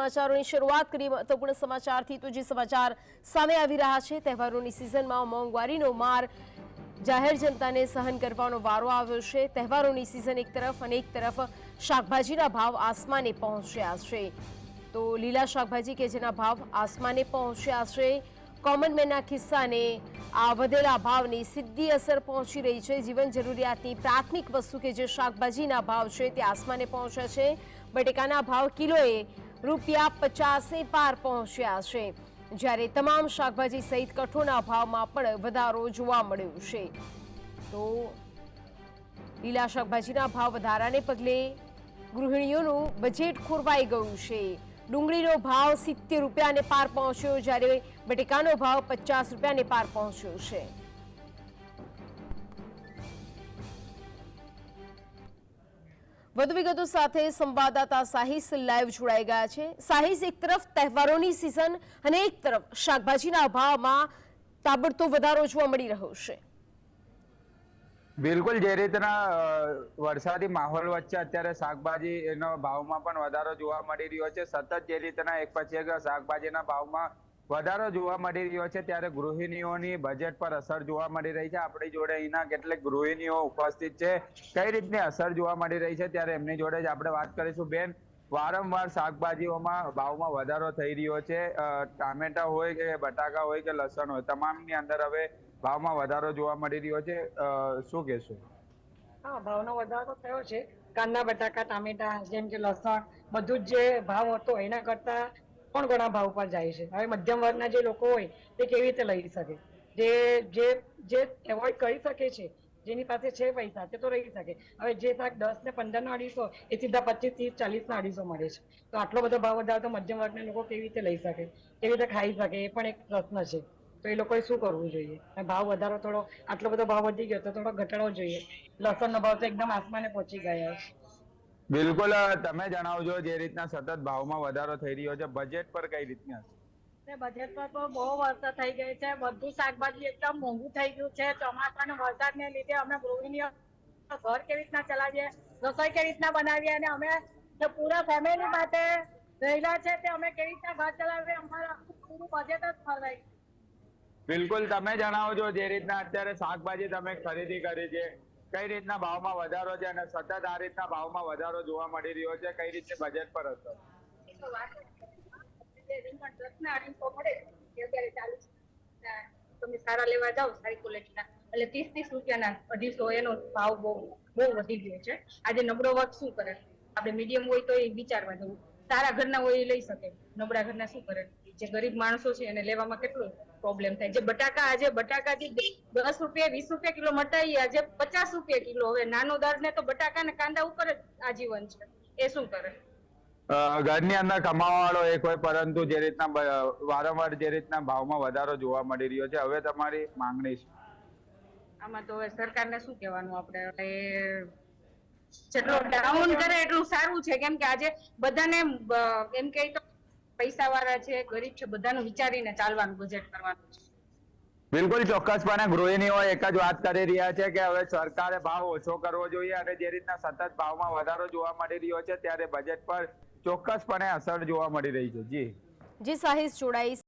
સમાચારોની શરૂઆત કરીએ મહત્વપૂર્ણ સમાચારથી તો જે સમાચાર સામે આવી રહ્યા છે, તહેવારોની સિઝનમાં મોંઘવારીનો માર જાહેર જનતાને સહન કરવાનો વારો આવ્યો છે. તહેવારોની સિઝન એક તરફ અને એક તરફ શાકભાજીના ભાવ આસમાને પહોંચ્યા છે. તો લીલા શાકભાજી કે જેના ભાવ આસમાને પહોંચ્યા છે. કોમન મેનના કિસ્સાને આ વધેલા ભાવની સીધી અસર પહોંચી રહી છે. જીવન જરૂરિયાતની પ્રાથમિક વસ્તુ કે જે શાકભાજીના ભાવ છે તે આસમાને પહોંચ્યા છે. બટેકાના ભાવ કિલોએ રૂપિયા પચાસે પાર પહોંચ્યા છે. જ્યારે તમામ શાકભાજી સહિત કઠોળના ભાવમાં પણ વધારો જોવા મળ્યો છે. તો લીલા શાકભાજીના ભાવ વધારાને પગલે ગૃહિણીઓનું બજેટ ખોરવાઈ ગયું છે. ડુંગળીનો ભાવ સિત્તેર રૂપિયાને પાર પહોંચ્યો, જ્યારે બટેકાનો ભાવ પચાસ રૂપિયાને પાર પહોંચ્યો છે. વધુ વિગતો સાથે સંવાદદાતા સાહિસ લાઈવ જોડાઈ ગયા છે. સાહિસ, એક તરફ તહેવારોની સિઝન અને એક તરફ શાકભાજીના ભાવમાં તાબડતોબ વધારો જોવા મળી રહ્યો છે. બિલકુલ, જે રીતના વરસાદી માહોલ વચ્ચે અત્યારે શાકભાજી એનો ભાવમાં પણ વધારો જોવા મળી રહ્યો છે. સતત જે રીતના એક પછી એક શાકભાજીના ભાવમાં વધારો જોવા મળી રહ્યો છે ત્યારે ગૃહિણીઓની બજેટ પર અસર જોવા મળી રહી છે. આપણી જોડે અહીંના કેટલીક ગૃહિણીઓ ઉપસ્થિત છે. કઈ રીતની અસર જોવા મળી રહી છે ત્યારે એમની જોડે જ આપણે વાત કરીશું. બેન, વારંવાર શાકભાજીઓમાં ભાવમાં વધારો થઈ રહ્યો છે. ટામેટા હોય કે બટાકા હોય કે લસણ હોય, તમામની અંદર હવે ભાવમાં વધારો જોવા મળી રહ્યો છે. શું કહેશું? હા, ભાવનો વધારો થયો છે. કાંદા, બટાકા, ટામેટા, જેમ કે લસણ, બધું જ જે ભાવ હતો એના કરતા પણ ઘણા ભાવ પર જાય છે. હવે મધ્યમ વર્ગના જે લોકો હોય, તે કેવી રીતે લઈ શકે? જે જે જે એવોઇડ કરી શકે છે, જેની પાસે છે પૈસા, તે તો રહી શકે. હવે જે શાક દસ ને પંદર નો અઢીસો, એ સીધા પચીસ, ત્રીસ, ચાલીસ ના અઢીસો મળે છે. તો આટલો બધો ભાવ વધારો તો મધ્યમ વર્ગના લોકો કેવી રીતે લઈ શકે? કેવી રીતે ખાઈ શકે? એ પણ એક પ્રશ્ન છે. તો એ લોકોએ શું કરવું જોઈએ? અને ભાવ વધારો થોડો, આટલો બધો ભાવ વધી ગયો તો થોડો ઘટાડવો જોઈએ. લસણનો ભાવ તો એકદમ આસમાને પહોંચી ગયા છે. બિલકુલ તમે જણાવજો જે રીતના સતત ભાવમાં વધારો થઈ રહ્યો છે બજેટ પર કઈ રીતના હશે? બજેટ પર તો બહુ વરસાદ થઈ ગઈ છે બધું શાકભાજી એકદમ મોંઘું થઈ ગયું છે ચોમાસા વરસાદ વરસાદને લીધે અમે ગૃહિણીઓ ઘર કેવી રીતના ચલાવીએ રસોઈ કેવી રીતના બનાવીએ અને અમે જે પૂરા ફેમિલી માટે રહેલા છે તે અમે કેવી રીતના ઘર ચલાવીએ અમારું પૂરું બજેટ જ ફરવાઈ બિલકુલ તમે જણાવજો જે રીતના અત્યારે શાકભાજી તમે ખરીદી કરી છે કઈ રીતના ભાવમાં વધારો છે અને સતત આ રીતના ભાવમાં વધારો જોવા મળી રહ્યો છે? કઈ રીતે બજેટ પર અસર એ તો વાત જ નથી. જે રીંગણ દસના અઢીસો મળે તે અત્યારે ચાલીસ ના તમે સારા લેવા જાઓ, સારી ક્વોલિટીના એટલે ત્રીસ ત્રીસ રૂપિયાના અઢીસો, એનો ભાવ બહુ બહુ વધી ગયો છે. આજે નબળો વર્ગ શું કરે? આપણે મીડિયમ હોય તો એ વિચારવા જવું. સારા ઘરના હોય એ લઈ શકે. નબળા ઘરના શું કરે? જે ગરીબ માણસો છે એને લેવામાં કેટલો પ્રોબ્લેમ થાય. જે બટાકા આજે બટાકા જે દસ રૂપિયા વીસ રૂપિયા કિલો મટાઈ આજે પચાસ રૂપિયા કિલો. હવે નાનો દર્દ ને તો બટાકા ને કાંદા ઉપર જ આજીવન છે. એ શું કરે? ઘરની અંદર કમાવા વાળો એક હોય પરંતુ જે રીતના વારંવાર જે રીતના ભાવમાં વધારો જોવા મળી રહ્યો છે હવે તમારી માંગણી છે. આમાં તો હવે સરકારને શું કહેવાનું આપણે? જેટલો ડાઉન કરે એટલું સારું છે. કેમ કે આજે બધાને એમ કે તો પૈસા વાળા છે ગરીબ છે બધાનું વિચારીને ચાલવાનું બજેટ કરવાનું છે. બિલકુલ ચોક્કસપણે ગૃહિણીઓ એક જ વાત કરી રહ્યા છે કે હવે સરકારે ભાવ ઓછો કરવો જોઈએ અને જે રીતના સતત ભાવમાં વધારો જોવા મળી રહ્યો છે ત્યારે બજેટ પર ચોક્કસપણે અસર જોવા મળી રહી છે. જી. જે સાહિસ જોડાઈ